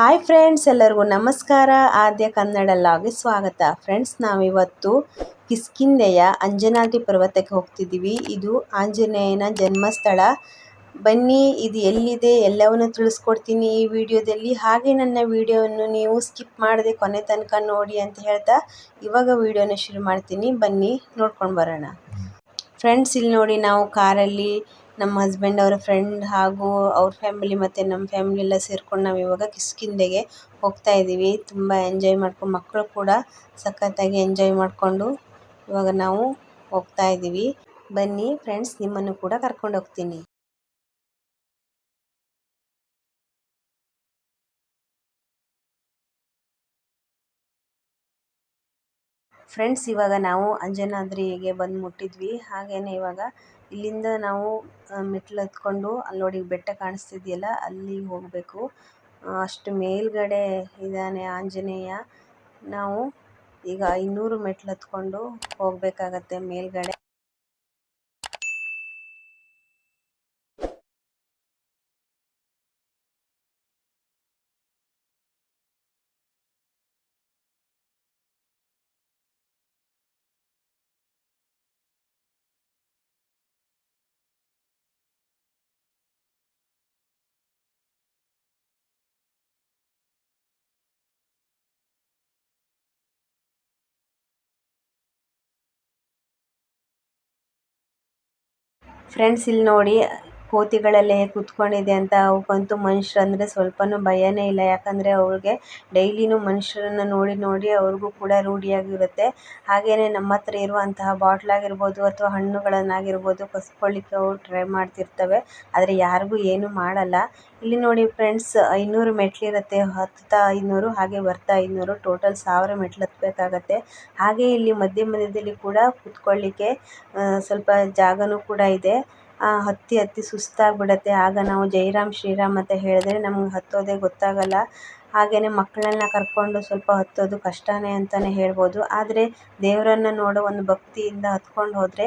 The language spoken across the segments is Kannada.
ಹಾಯ್ ಫ್ರೆಂಡ್ಸ್ ಎಲ್ಲರಿಗೂ ನಮಸ್ಕಾರ. ಆದ್ಯ ಕನ್ನಡ ಲಾಗೆ ಸ್ವಾಗತ. ಫ್ರೆಂಡ್ಸ್ ನಾವಿವತ್ತು ಕಿಸ್ಕಿಂದೆಯ ಅಂಜನಾದ್ರಿ ಪರ್ವತಕ್ಕೆ ಹೋಗ್ತಿದ್ದೀವಿ. ಇದು ಆಂಜನೇಯನ ಜನ್ಮಸ್ಥಳ. ಬನ್ನಿ ಇದು ಎಲ್ಲಿದೆ ಎಲ್ಲವನ್ನು ತಿಳಿಸ್ಕೊಡ್ತೀನಿ ಈ ವಿಡಿಯೋದಲ್ಲಿ. ಹಾಗೆ ನನ್ನ ವಿಡಿಯೋವನ್ನು ನೀವು ಸ್ಕಿಪ್ ಮಾಡದೆ ಕೊನೆ ತನಕ ನೋಡಿ ಅಂತ ಹೇಳ್ತಾ ಇವಾಗ ವಿಡಿಯೋನ ಶುರು ಮಾಡ್ತೀನಿ. ಬನ್ನಿ ನೋಡ್ಕೊಂಡು ಬರೋಣ. ಫ್ರೆಂಡ್ಸ್ ಇಲ್ಲಿ ನೋಡಿ ನಾವು ಕಾರಲ್ಲಿ ನಮ್ಮ ಹಸ್ಬೆಂಡ್ ಅವರ ಫ್ರೆಂಡ್ ಹಾಗೂ ಅವ್ರ ಫ್ಯಾಮಿಲಿ ಮತ್ತು ನಮ್ಮ ಫ್ಯಾಮಿಲಿ ಎಲ್ಲ ಸೇರ್ಕೊಂಡು ನಾವು ಇವಾಗ ಕಿಷ್ಕಿಂಧೆಗೆ ಹೋಗ್ತಾ ಇದ್ದೀವಿ ತುಂಬ ಎಂಜಾಯ್ ಮಾಡ್ಕೊಂಡು ಮಕ್ಕಳು ಕೂಡ ಸಖತ್ತಾಗಿ ಎಂಜಾಯ್ ಮಾಡಿಕೊಂಡು ಇವಾಗ ನಾವು ಹೋಗ್ತಾ ಇದ್ದೀವಿ ಬನ್ನಿ ಫ್ರೆಂಡ್ಸ್ ನಿಮ್ಮನ್ನು ಕೂಡ ಕರ್ಕೊಂಡು ಹೋಗ್ತೀನಿ. ಫ್ರೆಂಡ್ಸ್ ಇವಾಗ ನಾವು ಅಂಜನಾದ್ರಿಗೆ ಬಂದು ಮುಟ್ಟಿದ್ವಿ. ಹಾಗೆಯೇ ಇವಾಗ ಇಲ್ಲಿಂದ ನಾವು ಮೆಟ್ಲು ಹತ್ಕೊಂಡು ಅಲ್ಲಿ ಬೆಟ್ಟ ಕಾಣಿಸ್ತಿದೆಯಲ್ಲ ಅಲ್ಲಿಗೆ ಹೋಗಬೇಕು. ಅಷ್ಟು ಮೇಲ್ಗಡೆ ಇದ್ದಾನೆ ಆಂಜನೇಯ. ನಾವು ಈಗ ಐನೂರು ಮೆಟ್ಲು ಹತ್ಕೊಂಡು ಹೋಗಬೇಕಾಗತ್ತೆ ಮೇಲ್ಗಡೆ. ಫ್ರೆಂಡ್ಸ್ ಇಲ್ಲಿ ನೋಡಿ ಕೋತಿಗಳೆಲ್ಲ ಕೂತ್ಕೊಂಡಿದೆ ಅಂತ ಅವಕ್ಕಂತೂ ಮನುಷ್ಯರಂದ್ರೆ ಸ್ವಲ್ಪನೂ ಭಯನೇ ಇಲ್ಲ. ಯಾಕಂದರೆ ಅವ್ರಿಗೆ ಡೈಲಿನೂ ಮನುಷ್ಯರನ್ನ ನೋಡಿ ನೋಡಿ ಅವ್ರಿಗೂ ಕೂಡ ರೂಢಿಯಾಗಿರುತ್ತೆ. ಹಾಗೆಯೇ ನಮ್ಮ ಹತ್ರ ಇರುವಂತಹ ಬಾಟ್ಲಾಗಿರ್ಬೋದು ಅಥವಾ ಹಣ್ಣುಗಳನ್ನಾಗಿರ್ಬೋದು ಕಸ್ಕೊಳ್ಳಿಕ್ಕೆ ಅವು ಟ್ರೈ ಮಾಡ್ತಿರ್ತವೆ. ಆದರೆ ಯಾರಿಗೂ ಏನೂ ಮಾಡಲ್ಲ. ಇಲ್ಲಿ ನೋಡಿ ಫ್ರೆಂಡ್ಸ್, ಐನೂರು ಮೆಟ್ಲಿರುತ್ತೆ. ಹತ್ತುತ್ತಾ ಐನೂರು, ಹಾಗೆ ಬರ್ತಾ ಐನೂರು. ಟೋಟಲ್ ಸಾವಿರ ಮೆಟ್ಲು ಹತ್ತಬೇಕಾಗತ್ತೆ ಹಾಗೆ ಇಲ್ಲಿ ಮಧ್ಯ ಮಧ್ಯದಲ್ಲಿ ಕೂಡ ಕೂತ್ಕೊಳ್ಳಿಕ್ಕೆ ಸ್ವಲ್ಪ ಜಾಗನೂ ಕೂಡ ಇದೆ. ಹತ್ತಿ ಹತ್ತಿ ಸುಸ್ತಾಗ್ಬಿಡುತ್ತೆ. ಆಗ ನಾವು ಜೈರಾಮ್, ಶ್ರೀರಾಮ್ ಅಂತ ಹೇಳಿದ್ರೆ ನಮ್ಗೆ ಹತ್ತೋದೇ ಗೊತ್ತಾಗಲ್ಲ. ಹಾಗೆಯೇ ಮಕ್ಕಳನ್ನ ಕರ್ಕೊಂಡು ಸ್ವಲ್ಪ ಹತ್ತೋದು ಕಷ್ಟನೇ ಅಂತಲೇ ಹೇಳ್ಬೋದು. ಆದರೆ ದೇವರನ್ನ ನೋಡೋ ಒಂದು ಭಕ್ತಿಯಿಂದ ಹತ್ಕೊಂಡು ಹೋದರೆ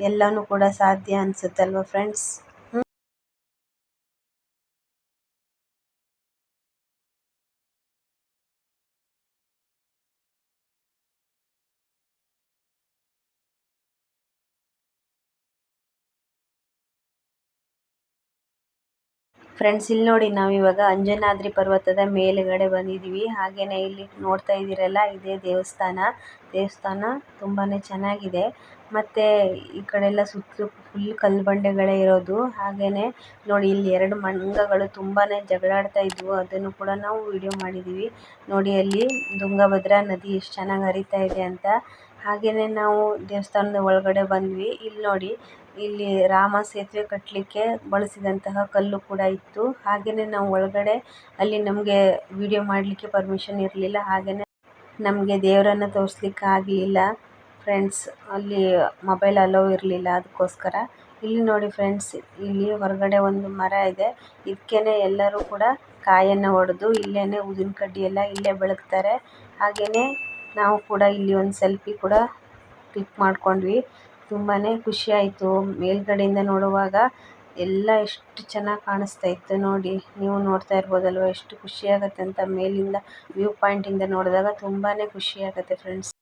ಎಲ್ಲವೂ ಕೂಡ ಸಾಧ್ಯ ಅನಿಸುತ್ತಲ್ವ ಫ್ರೆಂಡ್ಸ್ ಫ್ರೆಂಡ್ಸ್ ಇಲ್ಲಿ ನೋಡಿ, ನಾವು ಇವಾಗ ಅಂಜನಾದ್ರಿ ಪರ್ವತದ ಮೇಲ್ಗಡೆ ಬಂದಿದ್ದೀವಿ ಹಾಗೇನೇ ಇಲ್ಲಿ ನೋಡ್ತಾ ಇದ್ದೀರಲ್ಲ, ಇದೇ ದೇವಸ್ಥಾನ. ದೇವಸ್ಥಾನ ತುಂಬಾನೇ ಚೆನ್ನಾಗಿದೆ. ಮತ್ತೆ ಈ ಕಡೆ ಎಲ್ಲ ಸುತ್ತಲೂ ಫುಲ್ ಕಲ್ಲು ಬಂಡೆಗಳೇ ಇರೋದು. ಹಾಗೇನೆ ನೋಡಿ, ಇಲ್ಲಿ ಎರಡು ಮಂಗಗಳು ತುಂಬಾನೇ ಜಗಳಾಡ್ತಾ ಇದ್ವು. ಅದನ್ನು ಕೂಡ ನಾವು ವಿಡಿಯೋ ಮಾಡಿದ್ದೀವಿ ನೋಡಿ, ಅಲ್ಲಿ ತುಂಗಭದ್ರಾ ನದಿ ಎಷ್ಟು ಚೆನ್ನಾಗಿ ಹರಿತಾ ಇದೆ ಅಂತ. ಹಾಗೇನೆ ನಾವು ದೇವಸ್ಥಾನದ ಒಳಗಡೆ ಬಂದ್ವಿ. ಇಲ್ಲಿ ನೋಡಿ ಇಲ್ಲಿ ರಾಮ ಸೇತುವೆ ಕಟ್ಟಲಿಕ್ಕೆ ಬಳಸಿದಂತಹ ಕಲ್ಲು ಕೂಡ ಇತ್ತು. ಹಾಗೆಯೇ ನಾವು ಒಳಗಡೆ ಅಲ್ಲಿ ನಮಗೆ ವಿಡಿಯೋ ಮಾಡಲಿಕ್ಕೆ ಪರ್ಮಿಷನ್ ಇರಲಿಲ್ಲ. ಹಾಗೆಯೇ ನಮಗೆ ದೇವರನ್ನು ತೋರಿಸ್ಲಿಕ್ಕೆ ಆಗಲಿಲ್ಲ. ಫ್ರೆಂಡ್ಸ್ ಅಲ್ಲಿ ಮೊಬೈಲ್ ಅಲೋ ಇರಲಿಲ್ಲ ಅದಕ್ಕೋಸ್ಕರ ಇಲ್ಲಿ ನೋಡಿ ಫ್ರೆಂಡ್ಸ್ ಇಲ್ಲಿ ಹೊರಗಡೆ ಒಂದು ಮರ ಇದೆ. ಇದಕ್ಕೇ ಎಲ್ಲರೂ ಕೂಡ ಕಾಯನ್ನು ಹೊಡೆದು ಇಲ್ಲೇ ಊದಿನ ಕಡ್ಡಿ ಎಲ್ಲ ಇಲ್ಲೇ ಬೆಳಗ್ತಾರೆ. ಹಾಗೆಯೇ ನಾವು ಕೂಡ ಇಲ್ಲಿ ಒಂದು ಸೆಲ್ಫಿ ಕೂಡ ಕ್ಲಿಕ್ ಮಾಡ್ಕೊಂಡ್ವಿ. ತುಂಬಾ ಖುಷಿ ಆಯಿತು. ಮೇಲ್ಗಡೆಯಿಂದ ನೋಡುವಾಗ ಎಲ್ಲ ಎಷ್ಟು ಚೆನ್ನಾಗಿ ಕಾಣಿಸ್ತಾ ಇತ್ತು ನೋಡಿ. ನೀವು ನೋಡ್ತಾ ಇರ್ಬೋದಲ್ವ, ಎಷ್ಟು ಖುಷಿ ಆಗುತ್ತೆ ಅಂತ ಮೇಲಿಂದ ವ್ಯೂ ಪಾಯಿಂಟಿಂದ ನೋಡಿದಾಗ ತುಂಬಾ ಖುಷಿ ಆಗುತ್ತೆ ಫ್ರೆಂಡ್ಸ್.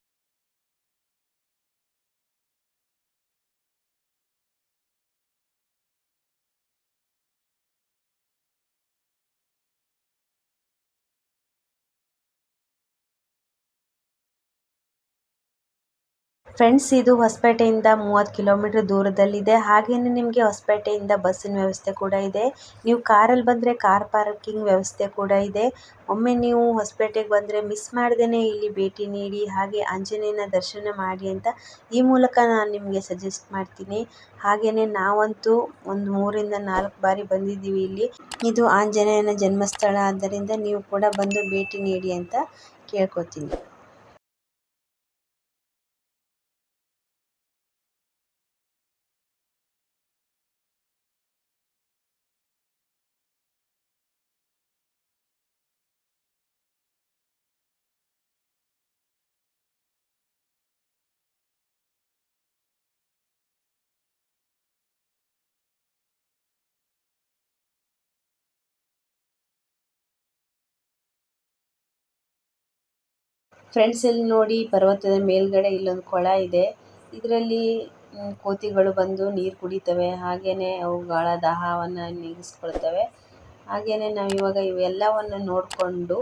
ಫ್ರೆಂಡ್ಸ್ ಇದು ಹೊಸಪೇಟೆಯಿಂದ ಮೂವತ್ತು ಕಿಲೋಮೀಟ್ರ್ ದೂರದಲ್ಲಿದೆ. ಹಾಗೆಯೇ ನಿಮಗೆ ಹೊಸಪೇಟೆಯಿಂದ ಬಸ್ಸಿನ ವ್ಯವಸ್ಥೆ ಕೂಡ ಇದೆ. ನೀವು ಕಾರಲ್ಲಿ ಬಂದರೆ ಕಾರ್ ಪಾರ್ಕಿಂಗ್ ವ್ಯವಸ್ಥೆ ಕೂಡ ಇದೆ. ಒಮ್ಮೆ ನೀವು ಹೊಸಪೇಟೆಗೆ ಬಂದರೆ ಮಿಸ್ ಮಾಡ್ದೇ ಇಲ್ಲಿ ಭೇಟಿ ನೀಡಿ, ಹಾಗೆ ಆಂಜನೇಯನ ದರ್ಶನ ಮಾಡಿ ಅಂತ ಈ ಮೂಲಕ ನಾನು ನಿಮಗೆ ಸಜೆಸ್ಟ್ ಮಾಡ್ತೀನಿ. ಹಾಗೆಯೇ ನಾವಂತೂ ಒಂದು ಮೂರಿಂದ ನಾಲ್ಕು ಬಾರಿ ಬಂದಿದ್ದೀವಿ ಇಲ್ಲಿ. ಇದು ಆಂಜನೇಯನ ಜನ್ಮಸ್ಥಳ. ಆದ್ದರಿಂದ ನೀವು ಕೂಡ ಬಂದು ಭೇಟಿ ನೀಡಿ ಅಂತ ಕೇಳ್ಕೊತೀನಿ ಫ್ರೆಂಡ್ಸ್ ಇಲ್ಲಿ ನೋಡಿ ಪರ್ವತದ ಮೇಲ್ಗಡೆ ಇಲ್ಲೊಂದು ಕೊಳ ಇದೆ. ಇದರಲ್ಲಿ ಕೋತಿಗಳು ಬಂದು ನೀರು ಕುಡಿತವೆ. ಹಾಗೆಯೇ ಅವುಗಳ ದಾಹವನ್ನು ನೀಗಿಸ್ಕೊಳ್ತವೆ. ಹಾಗೇನೆ ನಾವು ಇವಾಗ ಇವೆಲ್ಲವನ್ನು ನೋಡಿಕೊಂಡು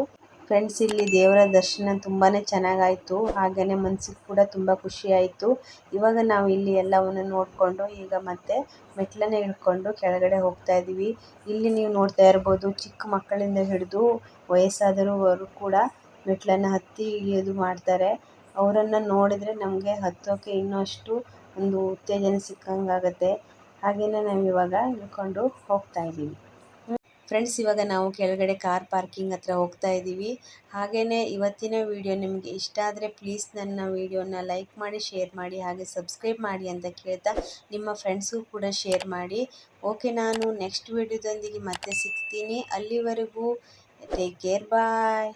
ಫ್ರೆಂಡ್ಸ್ ಇಲ್ಲಿ ದೇವರ ದರ್ಶನ ತುಂಬಾ ಚೆನ್ನಾಗಾಯಿತು. ಹಾಗೆಯೇ ಮನಸ್ಸಿಗೆ ಕೂಡ ತುಂಬ ಖುಷಿಯಾಯಿತು ಇವಾಗ ನಾವು ಇಲ್ಲಿ ಎಲ್ಲವನ್ನು ನೋಡಿಕೊಂಡು ಈಗ ಮತ್ತೆ ಮೆಟ್ಲನ್ನ ಹಿಡ್ಕೊಂಡು ಕೆಳಗಡೆ ಹೋಗ್ತಾ ಇದ್ದೀವಿ ಇಲ್ಲಿ ನೀವು ನೋಡ್ತಾ ಇರ್ಬೋದು ಚಿಕ್ಕ ಮಕ್ಕಳಿಂದ ಹಿಡಿದು ವಯಸ್ಸಾದವರು ಕೂಡ ಮೆಟ್ಲನ್ನು ಹತ್ತಿ ಇಳಿಯೋದು ಮಾಡ್ತಾರೆ. ಅವರನ್ನು ನೋಡಿದರೆ ನಮಗೆ ಹತ್ತೋಕೆ ಇನ್ನೂ ಅಷ್ಟು ಒಂದು ಉತ್ತೇಜನ ಸಿಕ್ಕಂಗಾಗುತ್ತೆ. ಹಾಗೆಯೇ ನಾವು ಇವಾಗ ಇಳ್ಕೊಂಡು ಹೋಗ್ತಾ ಇದ್ದೀವಿ. ಫ್ರೆಂಡ್ಸ್ ಇವಾಗ ನಾವು ಕೆಳಗಡೆ ಕಾರ್ ಪಾರ್ಕಿಂಗ್ ಹತ್ರ ಹೋಗ್ತಾ ಇದ್ದೀವಿ. ಹಾಗೆಯೇ ಇವತ್ತಿನ ವಿಡಿಯೋ ನಿಮಗೆ ಇಷ್ಟ ಆದರೆ ಪ್ಲೀಸ್ ನನ್ನ ವಿಡಿಯೋನ ಲೈಕ್ ಮಾಡಿ ಶೇರ್ ಮಾಡಿ, ಹಾಗೆ ಸಬ್ಸ್ಕ್ರೈಬ್ ಮಾಡಿ ಅಂತ ಕೇಳ್ತಾ ನಿಮ್ಮ ಫ್ರೆಂಡ್ಸ್ಗೂ ಕೂಡ ಶೇರ್ ಮಾಡಿ. ಓಕೆ ನಾನು ನೆಕ್ಸ್ಟ್ ವಿಡಿಯೋದೊಂದಿಗೆ ಮತ್ತೆ ಸಿಗ್ತೀನಿ. ಅಲ್ಲಿವರೆಗೂ ಟೇಕ್ ಕೇರ್ ಬಾಯ್